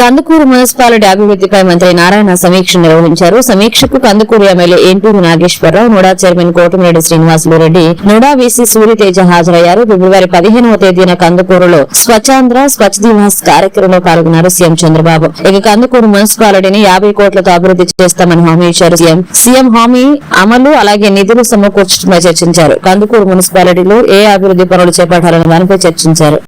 Kandukur municipality అభివృద్ధిపై మంత్రి నారాయణ సమీక్ష నిర్వహించారు. సమీక్షకు Kandukur MLA Inturi Nageswararao NUDA chairman Kotamreddy Srinivasulu Reddy NUDA VC Suryateja హాజరయ్యారు. ఫిబ్రవరి పదిహేనవ తేదీన కందుకూరులో స్వచ్ఛాంధ్ర స్వచ్ఛ దివాస్ కార్యక్రమంలో పాల్గొన్నారు సీఎం చంద్రబాబు. ఇక కందుకూరు మున్సిపాలిటీని యాభై కోట్లతో అభివృద్ధి చేస్తామని హామీ ఇచ్చారు సీఎం. సీఎం హామీ అమలు అలాగే నిధులు సమకూర్చడంపై చర్చించారు. కందుకూరు మున్సిపాలిటీలో ఏ అభివృద్ధి పనులు చేపట్టాలనే దానిపై చర్చించారు.